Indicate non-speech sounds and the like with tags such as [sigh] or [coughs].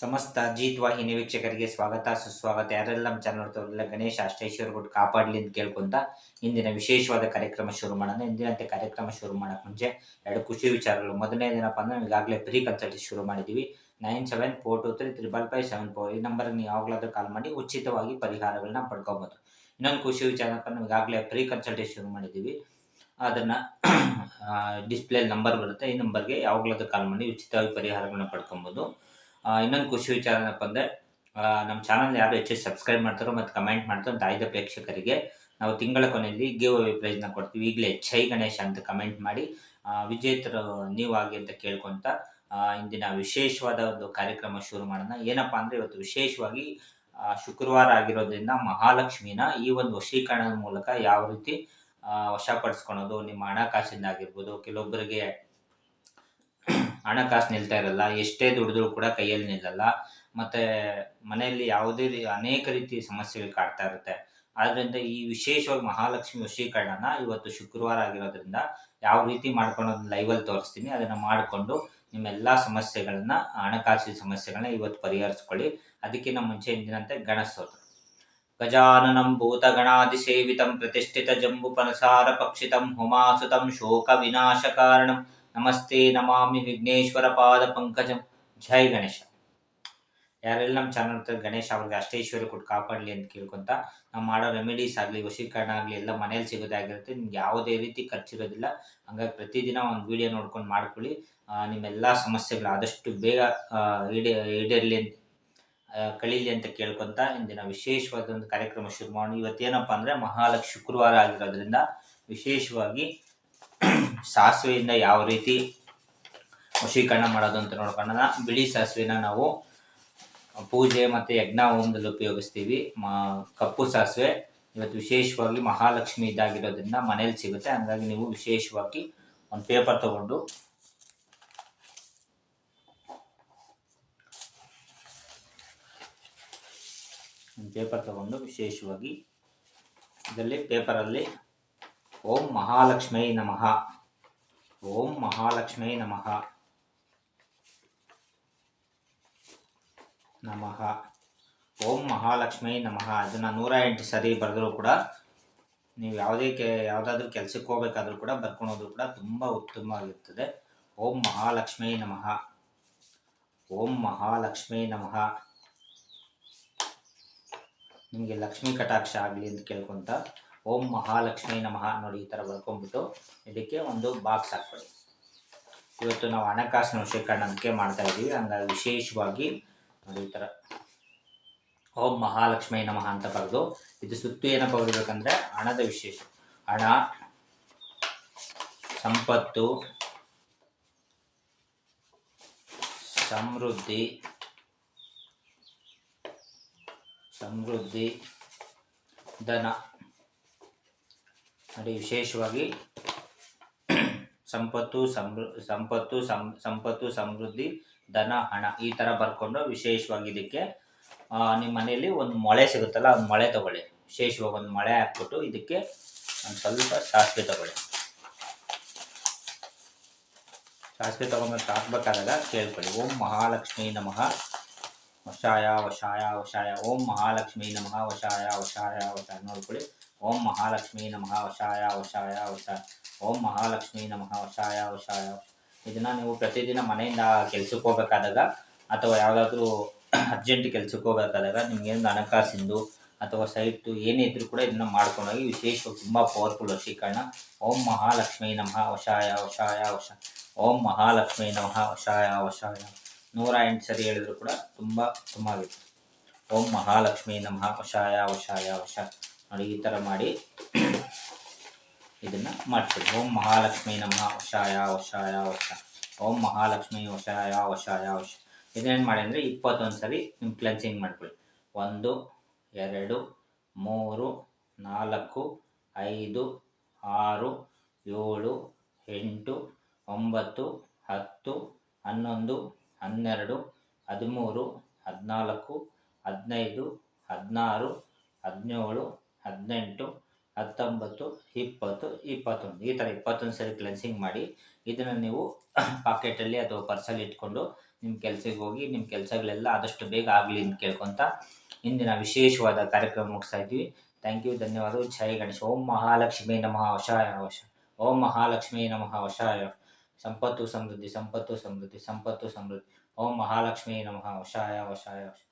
ಸಮಸ್ತ ಜೀತ್ ವಾಹಿನಿ ವೀಕ್ಷಕರಿಗೆ ಸ್ವಾಗತ, ಸುಸ್ವಾಗತ. ಯಾರೆಲ್ಲ ನಮ್ಮ ಚಾನಲ್ ಗಣೇಶ, ಅಷ್ಟೇಶ್ವರ ಗುಡ್ ಕಾಪಾಡಲಿ ಅಂತ ಕೇಳ್ಕೊಂತ ಇಂದಿನ ವಿಶೇಷವಾದ ಕಾರ್ಯಕ್ರಮ ಶುರು ಮಾಡೋಣ. ಇಂದಿನಂತೆ ಕಾರ್ಯಕ್ರಮ ಶುರು ಮಾಡೋಕೆ ಮುಂಚೆ ಎರಡು ಖುಷಿ ವಿಚಾರಗಳು. ಮೊದಲನೇ ದಿನಪ್ಪ ಅಂದ್ರೆ ಈಗಾಗಲೇ ಪ್ರೀ ಕನ್ಸಲ್ಟೇಷನ್ ಶುರು ಮಾಡಿದ್ದೀವಿ nine seven four two three triple five seven four ಈ ನಂಬರ್ಗೆ ನೀವು ಯಾವಾಗಲಾದ್ರೂ ಕಾಲ್ ಮಾಡಿ ಉಚಿತವಾಗಿ ಪರಿಹಾರಗಳನ್ನ ಪಡ್ಕೊಬೋದು. ಇನ್ನೊಂದು ಖುಷಿ ವಿಚಾರಪ್ಪ ನಾವು ಈಗಾಗಲೇ ಪ್ರೀ ಕನ್ಸಲ್ಟೇಷನ್ ಶುರು ಮಾಡಿದ್ದೀವಿ ಅದನ್ನು ಡಿಸ್ಪ್ಲೇ ನಂಬರ್ ಬರುತ್ತೆ. ಈ ನಂಬರ್ಗೆ ಯಾವಾಗಲಾದ್ರೂ ಕಾಲ್ ಮಾಡಿ ಉಚಿತವಾಗಿ ಪರಿಹಾರಗಳನ್ನ ಪಡ್ಕೊಬೋದು. ಇನ್ನೊಂದು ಖುಷಿ ವಿಚಾರ ಏನಪ್ಪ ಅಂದರೆ ನಮ್ಮ ಚಾನಲ್ ಯಾರು ಹೆಚ್ಚು ಸಬ್ಸ್ಕ್ರೈಬ್ ಮಾಡ್ತಾರೋ ಮತ್ತು ಕಮೆಂಟ್ ಮಾಡ್ತಾರೋ ಅಂತ ಆಯ್ದ ಪ್ರೇಕ್ಷಕರಿಗೆ, ನಾವು ತಿಂಗಳ ಕೊನೆಯಲ್ಲಿ ಗಿವ್ ಅವೇ ಪ್ರೈಸ್ನ ಕೊಡ್ತೀವಿ. ಈಗಲೇ ಚೈ ಗಣೇಶ ಅಂತ ಕಮೆಂಟ್ ಮಾಡಿ ವಿಜೇತರು ನೀವು ಆಗಿ ಅಂತ ಕೇಳ್ಕೊಂತ ಇಂದಿನ ವಿಶೇಷವಾದ ಒಂದು ಕಾರ್ಯಕ್ರಮ ಶುರು ಮಾಡೋಣ. ಏನಪ್ಪ ಅಂದರೆ ಇವತ್ತು ವಿಶೇಷವಾಗಿ ಶುಕ್ರವಾರ ಆಗಿರೋದ್ರಿಂದ ಮಹಾಲಕ್ಷ್ಮಿನ ಈ ಒಂದು ವಶೀಕರಣದ ಮೂಲಕ ಯಾವ ರೀತಿ ವಶಪಡಿಸ್ಕೊಳೋದು, ನಿಮ್ಮ ಹಣಕಾಸಿಂದ ಆಗಿರ್ಬೋದು ಕೆಲವೊಬ್ಬರಿಗೆ ಹಣಕಾಸು ನಿಲ್ತಾ ಇರಲ್ಲ, ಎಷ್ಟೇ ದುಡಿದ್ರು ಕೂಡ ಕೈಯಲ್ಲಿ ನಿಲ್ಲಲ್ಲ. ಮತ್ತೆ ಮನೆಯಲ್ಲಿ ಯಾವುದೇ ರೀ, ಅನೇಕ ರೀತಿ ಸಮಸ್ಯೆಗಳು ಕಾಡ್ತಾ ಇರುತ್ತೆ. ಆದ್ದರಿಂದ ಈ ವಿಶೇಷವಾಗಿ ಮಹಾಲಕ್ಷ್ಮಿ ವಶೀಕರಣನ ಇವತ್ತು ಶುಕ್ರವಾರ ಆಗಿರೋದ್ರಿಂದ ಯಾವ ರೀತಿ ಮಾಡ್ಕೊಳೋದು ಲೈವಲ್ಲಿ ತೋರಿಸ್ತೀನಿ. ಅದನ್ನ ಮಾಡಿಕೊಂಡು ನಿಮ್ಮೆಲ್ಲ ಸಮಸ್ಯೆಗಳನ್ನ, ಹಣಕಾಸಿನ ಸಮಸ್ಯೆಗಳನ್ನ ಇವತ್ತು ಪರಿಹರಿಸ್ಕೊಳ್ಳಿ. ಅದಕ್ಕಿಂತ ಮುಂಚೆ ಇಂದಿನಂತೆ ಗಣಸ್ತೋತ್ರ ಗಜಾನನಂ ಭೂತಗಣಾದಿಸೇವಿತಂ ಪ್ರತಿಷ್ಠಿತ ಜಂಬುಪನಸಾರ ಪಕ್ಷಿತಂ ಹುಮಾಸುತಂ ಶೋಕ ವಿನಾಶಕಾರಣಂ ನಮಸ್ತೆ ನಮಾಮಿ ವಿಘ್ನೇಶ್ವರ ಪಾದ ಪಂಕಜಂ. ಜೈ ಗಣೇಶ. ಯಾರೆಲ್ಲ ನಮ್ಮ ಚಾನಲ್ ಗಣೇಶ ಅವ್ರಿಗೆ ಅಷ್ಟೇಶ್ವರಿ ಕೊಟ್ಟು ಕಾಪಾಡಲಿ ಅಂತ ಕೇಳ್ಕೊಂತ ನಾವು ಮಾಡೋ ರೆಮಿಡೀಸ್ ಆಗಲಿ, ವಶೀಕರಣ ಆಗಲಿ ಎಲ್ಲ ಮನೇಲಿ ಸಿಗೋದಾಗಿರುತ್ತೆ ನಿಮ್ಗೆ ಯಾವುದೇ ರೀತಿ ಖರ್ಚಿರೋದಿಲ್ಲ. ಹಂಗಾಗಿ ಪ್ರತಿದಿನ ಒಂದು ವಿಡಿಯೋ ನೋಡ್ಕೊಂಡು ಮಾಡ್ಕೊಳ್ಳಿ. ನಿಮ್ಮೆಲ್ಲ ಸಮಸ್ಯೆಗಳು ಆದಷ್ಟು ಬೇಗ ಈಡೇ, ಈಡೇರಲಿ ಅಂತ ಕಳೀಲಿ ಅಂತ ಕೇಳ್ಕೊಂತ ಇಂದಿನ ವಿಶೇಷವಾದ ಒಂದು ಕಾರ್ಯಕ್ರಮ ಶುರು ಮಾಡೋಣ. ಇವತ್ತೇನಪ್ಪ ಅಂದರೆ ಮಹಾಲಕ್ಷ್ಮಿ ಶುಕ್ರವಾರ ಆಗಿರೋದ್ರಿಂದ ವಿಶೇಷವಾಗಿ ಸಾಸಿವೆಯಿಂದ ಯಾವ ರೀತಿ ವಶೀಕರಣ ಮಾಡೋದು ಅಂತ ನೋಡ್ಕೊಂಡ ಬಿಳಿ ಸಾಸಿವೆನ ನಾವು ಪೂಜೆ ಮತ್ತು ಯಜ್ಞ ಹೋಮದಲ್ಲಿ ಉಪಯೋಗಿಸ್ತೀವಿ. ಮ, ಕಪ್ಪು ಸಾಸಿವೆ ಇವತ್ತು ವಿಶೇಷವಾಗಿ ಮಹಾಲಕ್ಷ್ಮಿ ಇದಾಗಿರೋದ್ರಿಂದ ಮನೇಲಿ ಸಿಗುತ್ತೆ. ಹಂಗಾಗಿ ನೀವು ವಿಶೇಷವಾಗಿ ಒಂದು ಪೇಪರ್ ತಗೊಂಡು ಒಂದು ಪೇಪರ್ ತಗೊಂಡು ವಿಶೇಷವಾಗಿ ಇದರಲ್ಲಿ ಪೇಪರಲ್ಲಿ ಓಂ ಮಹಾಲಕ್ಷ್ಮೈ ನಮಃ. ಓಂ ಮಹಾಲಕ್ಷ್ಮೈ ನಮಃ. ನಮಃ. ಓಂ ಮಹಾಲಕ್ಷ್ಮೈ ನಮಃ. ಅದನ್ನು ನೂರ ಎಂಟು ಸರಿ ಬರೆದರೂ ಕೂಡ ನೀವು ಯಾವುದೇ ಕೆ, ಯಾವುದಾದ್ರೂ ಕೆಲಸಕ್ಕೆ ಹೋಗ್ಬೇಕಾದ್ರೂ ಕೂಡ ಬರ್ಕೊಳೋದು ಕೂಡ ತುಂಬ ಉತ್ತಮವಾಗಿರ್ತದೆ. ಓಂ ಮಹಾಲಕ್ಷ್ಮೈ ನಮಃ. ಓಂ ಮಹಾಲಕ್ಷ್ಮೈ ನಮಃ. ನಿಮಗೆ ಲಕ್ಷ್ಮೀ ಕಟಾಕ್ಷ ಆಗಲಿ ಅಂತ ಕೇಳ್ಕೊಂತ ಓಂ ಮಹಾಲಕ್ಷ್ಮೀ ನಮಃ ನೋಡಿ ಈ ಥರ ಬರ್ಕೊಂಡ್ಬಿಟ್ಟು ಇದಕ್ಕೆ ಒಂದು ಬಾಕ್ಸ್ ಹಾಕ್ಕೊಳ್ಳಿ. ಇವತ್ತು ನಾವು ಹಣಕಾಸಿನ ಅದಕ್ಕೆ ಮಾಡ್ತಾ ಇದ್ದೀವಿ. ಹಂಗಾಗಿ ವಿಶೇಷವಾಗಿ ನೋಡಿ ಈ ಥರ. ಓಂ ಮಹಾಲಕ್ಷ್ಮೀ ನಮಃ ಅಂತ ಬರೆದು ಇದು ಸುತ್ತು ಏನಪ್ಪ ಬರಬೇಕಂದ್ರೆ ಹಣದ ವಿಶೇಷ. ಹಣ, ಸಂಪತ್ತು, ಸಮೃದ್ಧಿ ಸಮೃದ್ಧಿ, ಧನ. ನೋಡಿ ವಿಶೇಷವಾಗಿ ಸಂಪತ್ತು ಸಂಪತ್ತು ಸಂಪತ್ತು, ಸಮೃದ್ಧಿ, ಧನ, ಹಣ ಈ ಥರ ಬರ್ಕೊಂಡು ವಿಶೇಷವಾಗಿ ಇದಕ್ಕೆ ನಿಮ್ಮ ಮನೆಯಲ್ಲಿ ಒಂದು ಮೊಳೆ ಸಿಗುತ್ತಲ್ಲ, ಒಂದು ಮೊಳೆ ತಗೊಳ್ಳಿ. ವಿಶೇಷವಾಗಿ ಒಂದು ಮೊಳೆ ಹಾಕ್ಬಿಟ್ಟು ಇದಕ್ಕೆ ಒಂದು ಸ್ವಲ್ಪ ಸಾಸಿವೆ ತಗೊಳ್ಳಿ. ಸಾಸಿವೆ ತಗೊಂಡ್ಬಂದು ಹಾಕ್ಬೇಕಾದಾಗ ಕೇಳ್ಕೊಳ್ಳಿ. ಓಂ ಮಹಾಲಕ್ಷ್ಮೀ ನಮಃ. ವಶಾಯ ವಶಾಯ ವಶಾಯ. ಓಂ ಮಹಾಲಕ್ಷ್ಮೀ ನಮಃ. ವಶಾಯ ವಶಾಯ ವಶಾಯ ನೋಡ್ಕೊಳ್ಳಿ. ಓಂ ಮಹಾಲಕ್ಷ್ಮೀ ನಮಃ, ವಶಾಯ ವಶಾಯ ವಶಾಯ ಓಂ ಮಹಾಲಕ್ಷ್ಮೀ ನಮಃ, ವಶಾಯ ವಶಾಯ ಇದನ್ನ ನೀವು ಪ್ರತಿದಿನ ಮನೆಯಿಂದ ಕೆಲ್ಸಕ್ಕೆ ಹೋಗ್ಬೇಕಾದಾಗ ಅಥವಾ ಯಾವುದಾದ್ರೂ ಅರ್ಜೆಂಟ್ ಕೆಲ್ಸಕ್ಕೆ ಹೋಗ್ಬೇಕಾದಾಗ ನಿಮ್ಗೇನು ಹಣಕಾಸಿಂದು ಅಥವಾ ಸೈಟು ಏನೇ ಇದ್ರೂ ಕೂಡ ಇದನ್ನ ಮಾಡ್ಕೊಂಡೋಗಿ ವಿಶೇಷವಾಗಿ ತುಂಬ ಪವರ್ಫುಲ್ ವಶೀಕರಣ. ಓಂ ಮಹಾಲಕ್ಷ್ಮೀ ನಮಃ, ವಶಾಯ ವಶಾಯ, ವಶ. ಓಂ ಮಹಾಲಕ್ಷ್ಮೀ ನಮಃ, ವಶಾಯ ವಶಾಯ. ನೂರ ಎಂಟು ಸರಿ ಹೇಳಿದ್ರು ಕೂಡ ತುಂಬ ಉತ್ತಮವಾಗಿತ್ತು ಓಂ ಮಹಾಲಕ್ಷ್ಮೀ ನಮಃ, ವಶಾಯ ವಶಾಯ, ವಶ. ನೋಡಿ, ಈ ಥರ ಮಾಡಿ ಇದನ್ನು ಮಾಡ್ತೀವಿ. ಓಂ ಮಹಾಲಕ್ಷ್ಮೀ ನಮಃ, ವಶಾಯ ವಶಾಯ, ವಶ. ಓಂ ಮಹಾಲಕ್ಷ್ಮೀ, ವಶಾಯ ವಶಾಯ, ವಶ. ಇದನ್ನೇನು ಮಾಡಿ ಅಂದರೆ ಇಪ್ಪತ್ತೊಂದು ಸರಿ ನಿಮ್ಮ ಕ್ಲೆನ್ಸಿಂಗ್ ಮಾಡ್ಕೊಳ್ಳಿ. ಒಂದು, ಎರಡು, ಮೂರು, ನಾಲ್ಕು, ಐದು, ಆರು, ಏಳು, ಎಂಟು, ಒಂಬತ್ತು, ಹತ್ತು, ಹನ್ನೊಂದು, ಹನ್ನೆರಡು, ಹದಿಮೂರು, ಹದಿನಾಲ್ಕು, ಹದಿನೈದು, ಹದಿನಾರು, ಹದಿನೇಳು ಹದಿನೆಂಟು, ಹತ್ತೊಂಬತ್ತು, ಇಪ್ಪತ್ತು, ಇಪ್ಪತ್ತೊಂದು. ಈ ಥರ ಇಪ್ಪತ್ತೊಂದು ಸರಿ ಕ್ಲೆನ್ಸಿಂಗ್ ಮಾಡಿ ಇದನ್ನು ನೀವು [coughs] ಪಾಕೆಟಲ್ಲಿ ಅಥವಾ ಪರ್ಸಲ್ಲಿ ಇಟ್ಕೊಂಡು ನಿಮ್ಮ ಕೆಲಸಕ್ಕೆ ಹೋಗಿ ನಿಮ್ಮ ಕೆಲಸಗಳೆಲ್ಲ ಆದಷ್ಟು ಬೇಗ ಆಗಲಿ ಅಂತ ಕೇಳ್ಕೊತ ಇಂದಿನ ವಿಶೇಷವಾದ ಕಾರ್ಯಕ್ರಮ ಮುಗಿಸ್ತಾ ಇದ್ವಿ. ಥ್ಯಾಂಕ್ ಯು ಧನ್ಯವಾದಗಳು. ಜೈ ಗಣೇಶ್. ಓಂ ಮಹಾಲಕ್ಷ್ಮೀ ನಮಃ. ವಶಾಯ ವಶ. ಓಂ ಮಹಾಲಕ್ಷ್ಮೀ ನಮಃ. ವಶಾಯ. ಸಂಪತ್ತು ಸಮೃದ್ಧಿ ಸಂಪತ್ತು ಸಮೃದ್ಧಿ ಸಂಪತ್ತು ಸಮೃದ್ಧಿ. ಓಂ ಮಹಾಲಕ್ಷ್ಮೀ ನಮಃ. ವಶಾಯ ವಶಾಯ ವಶ